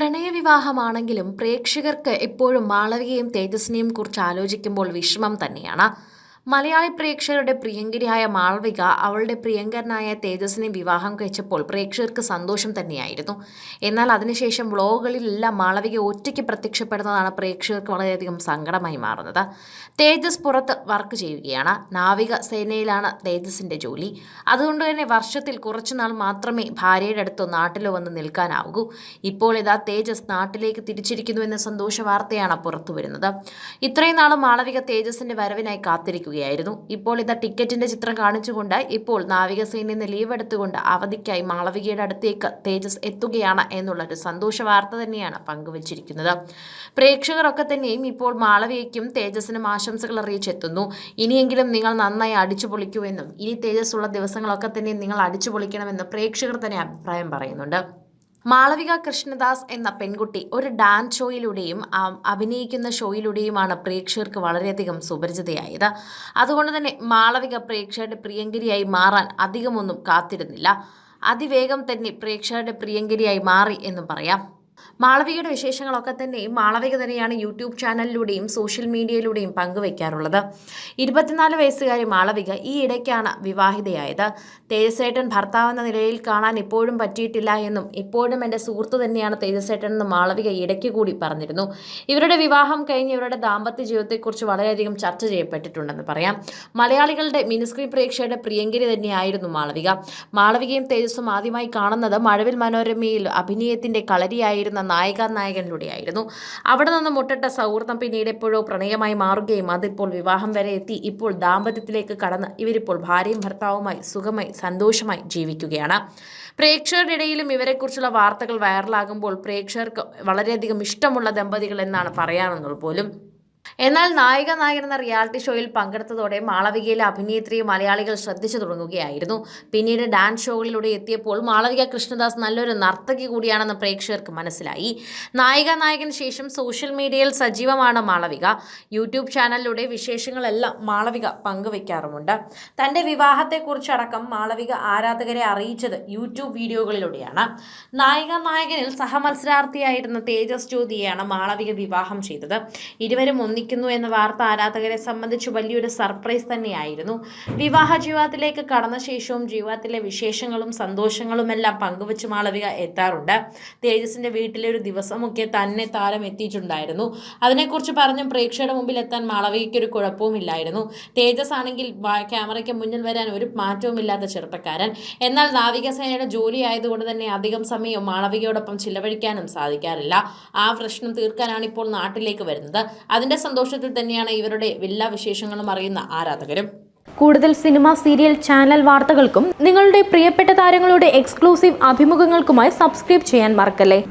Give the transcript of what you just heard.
പ്രണയവിവാഹമാണെങ്കിലും പ്രേക്ഷകർക്ക് എപ്പോഴും മാളവികയും തേജസ്വിനെയും കുറിച്ച് ആലോചിക്കുമ്പോൾ വിഷമം തന്നെയാണ്. മലയാളി പ്രേക്ഷകരുടെ പ്രിയങ്കരിയായ മാളവിക അവളുടെ പ്രിയങ്കരനായ തേജസ്സിനെ വിവാഹം കഴിച്ചപ്പോൾ പ്രേക്ഷകർക്ക് സന്തോഷം തന്നെയായിരുന്നു. എന്നാൽ അതിനുശേഷം വ്ളോഗുകളിലെല്ലാം മാളവിക ഒറ്റയ്ക്ക് പ്രത്യക്ഷപ്പെടുന്നതാണ് പ്രേക്ഷകർക്ക് വളരെയധികം സങ്കടമായി മാറുന്നത്. തേജസ് പുറത്ത് വർക്ക് ചെയ്യുകയാണ്. നാവിക സേനയിലാണ് തേജസിന്റെ ജോലി. അതുകൊണ്ട് തന്നെ വർഷത്തിൽ കുറച്ചുനാൾ മാത്രമേ ഭാര്യയുടെ അടുത്തോ നാട്ടിലോ വന്ന് നിൽക്കാനാവൂ. ഇപ്പോൾ ഇതാ തേജസ് നാട്ടിലേക്ക് തിരിച്ചിരിക്കുന്നു എന്ന സന്തോഷ വാർത്തയാണ് പുറത്തു വരുന്നത് ഇത്രയും നാളും മാളവിക തേജസിന്റെ വരവിനായി കാത്തിരിക്കുകയായിരുന്നു ഇപ്പോൾ ഇതാ ടിക്കറ്റിന്റെ ചിത്രം കാണിച്ചുകൊണ്ട് ഇപ്പോൾ നാവികസേനയിൽ നിന്ന് ലീവ് എടുത്തുകൊണ്ട് അവധിക്കായി മാളവികയുടെ അടുത്തേക്ക് തേജസ് എത്തുകയാണ് എന്നുള്ളൊരു സന്തോഷ വാർത്ത തന്നെയാണ് പങ്കുവച്ചിരിക്കുന്നത്. പ്രേക്ഷകരൊക്കെ തന്നെയും ഇപ്പോൾ മാളവികയ്ക്കും തേജസിനും ആശംസകൾ അറിയിച്ചെത്തുന്നു. ഇനിയെങ്കിലും നിങ്ങൾ നന്നായി അടിച്ചു എന്നും ഇനി തേജസ് ഉള്ള ദിവസങ്ങളൊക്കെ തന്നെ നിങ്ങൾ അടിച്ചു പൊളിക്കണമെന്ന് പ്രേക്ഷകർ തന്നെ അഭിപ്രായം പറയുന്നുണ്ട്. മാളവിക കൃഷ്ണദാസ് എന്ന പെൺകുട്ടി ഒരു ഡാൻസ് ഷോയിലൂടെയും അഭിനയിക്കുന്ന ഷോയിലൂടെയുമാണ് പ്രേക്ഷകർക്ക് വളരെയധികം സുപരിചിതയായത്. അതുകൊണ്ട് തന്നെ മാളവിക പ്രേക്ഷകരുടെ പ്രിയങ്കരിയായി മാറാൻ അധികമൊന്നും കാത്തിരുന്നില്ല. അതിവേഗം തന്നെ പ്രേക്ഷകരുടെ പ്രിയങ്കരിയായി മാറി എന്നും പറയാം. മാളവികയുടെ വിശേഷങ്ങളൊക്കെ തന്നെയും മാളവിക തന്നെയാണ് യൂട്യൂബ് ചാനലിലൂടെയും സോഷ്യൽ മീഡിയയിലൂടെയും പങ്കുവയ്ക്കാറുള്ളത് ഇരുപത്തിനാല് വയസ്സുകാരി മാളവിക ഈ ഇടയ്ക്കാണ് വിവാഹിതയായത്. തേജസേട്ടൻ ഭർത്താവെന്ന നിലയിൽ കാണാൻ ഇപ്പോഴും പറ്റിയിട്ടില്ല എന്നും ഇപ്പോഴും എന്റെ സുഹൃത്ത് തന്നെയാണ് തേജസേട്ടൻ എന്ന് മാളവിക ഇടയ്ക്ക് കൂടി പറഞ്ഞിരുന്നു. ഇവരുടെ വിവാഹം കഴിഞ്ഞ് ഇവരുടെ ദാമ്പത്യ ജീവിതത്തെക്കുറിച്ച് വളരെയധികം ചർച്ച ചെയ്യപ്പെട്ടിട്ടുണ്ടെന്ന് പറയാം. മലയാളികളുടെ മിനിസ്ക്രീൻ പ്രേക്ഷകരുടെ പ്രിയങ്കരി തന്നെയായിരുന്നു മാളവിക. മാളവികയും തേജസ്സും ആദ്യമായി കാണുന്നത് മഴവിൽ മനോരമയിൽ അഭിനയത്തിന്റെ കളരിയായിരുന്ന. നായിക നായകനിലൂടെയായിരുന്നു. അവിടെ നിന്ന് മുട്ടിട്ട സൗഹൃദം പിന്നീട് എപ്പോഴോ പ്രണയമായി മാറുകയും അതിപ്പോൾ വിവാഹം വരെ എത്തി. ഇപ്പോൾ ദാമ്പത്യത്തിലേക്ക് കടന്ന് ഇവരിപ്പോൾ ഭാര്യയും ഭർത്താവുമായി സുഖമായി സന്തോഷമായി ജീവിക്കുകയാണ്. പ്രേക്ഷകരുടെ ഇടയിലും ഇവരെക്കുറിച്ചുള്ള വാർത്തകൾ വൈറലാകുമ്പോൾ പ്രേക്ഷകർക്ക് വളരെയധികം ഇഷ്ടമുള്ള ദമ്പതികൾ എന്നാണ് പറയാനെന്നുള്ളത് പോലും. എന്നാൽ നായിക നായകൻ എന്ന റിയാലിറ്റി ഷോയിൽ പങ്കെടുത്തതോടെ മാളവികയിലെ അഭിനേത്രിയെ മലയാളികൾ ശ്രദ്ധിച്ചു തുടങ്ങുകയായിരുന്നു. പിന്നീട് ഡാൻസ് ഷോകളിലൂടെ എത്തിയപ്പോൾ മാളവിക കൃഷ്ണദാസ് നല്ലൊരു നർത്തകി കൂടിയാണെന്ന് പ്രേക്ഷകർക്ക് മനസ്സിലായി. നായിക നായകന് ശേഷം സോഷ്യൽ മീഡിയയിൽ സജീവമാണ് മാളവിക. യൂട്യൂബ് ചാനലിലൂടെ വിശേഷങ്ങളെല്ലാം മാളവിക പങ്കുവയ്ക്കാറുമുണ്ട് തന്റെ വിവാഹത്തെക്കുറിച്ചടക്കം മാളവിക ആരാധകരെ അറിയിച്ചത് യൂട്യൂബ് വീഡിയോകളിലൂടെയാണ്. നായിക നായകനിൽ സഹമത്സരാർത്ഥിയായിരുന്ന തേജസ് ജ്യോതിയെയാണ് മാളവിക വിവാഹം ചെയ്തത്. ഇരുവരും ഒന്നിക്കുന്നു എന്ന വാർത്ത ആരാധകരെ സംബന്ധിച്ച് വലിയൊരു സർപ്രൈസ് തന്നെയായിരുന്നു. വിവാഹ ജീവിതത്തിലേക്ക് കടന്ന ശേഷവും ജീവിതത്തിലെ വിശേഷങ്ങളും സന്തോഷങ്ങളും എല്ലാം പങ്കുവച്ച് മാളവിക എത്താറുണ്ട്. തേജസിന്റെ വീട്ടിലെ ഒരു ദിവസമൊക്കെ തന്നെ താരം എത്തിയിട്ടുണ്ടായിരുന്നു. അതിനെക്കുറിച്ച് പറഞ്ഞും പ്രേക്ഷകരുടെ മുമ്പിൽ എത്താൻ മാളവികയ്ക്ക് ഒരു കുഴപ്പവുമില്ലായിരുന്നു തേജസ് ആണെങ്കിൽ ക്യാമറയ്ക്ക് മുന്നിൽ വരാൻ ഒരു മാറ്റവുമില്ലാത്ത ചെറുപ്പക്കാരൻ. എന്നാൽ നാവികസേനയുടെ ജോലി ആയതുകൊണ്ട് തന്നെ അധികം സമയം മാളവികയോടൊപ്പം ചിലവഴിക്കാനും സാധിക്കാറില്ല. ആ പ്രശ്നം തീർക്കാനാണ് ഇപ്പോൾ നാട്ടിലേക്ക് വരുന്നത്. അതിന്റെ സന്തോഷത്തിൽ തന്നെയാണ് ഇവരുടെ എല്ലാ വിശേഷങ്ങളും അറിയുന്ന ആരാധകരും. കൂടുതൽ സിനിമ സീരിയൽ ചാനൽ വാർത്തകൾക്കും നിങ്ങളുടെ പ്രിയപ്പെട്ട താരങ്ങളുടെ എക്സ്ക്ലൂസീവ് അഭിമുഖങ്ങൾക്കുമായി സബ്സ്ക്രൈബ് ചെയ്യാൻ മറക്കല്ലേ?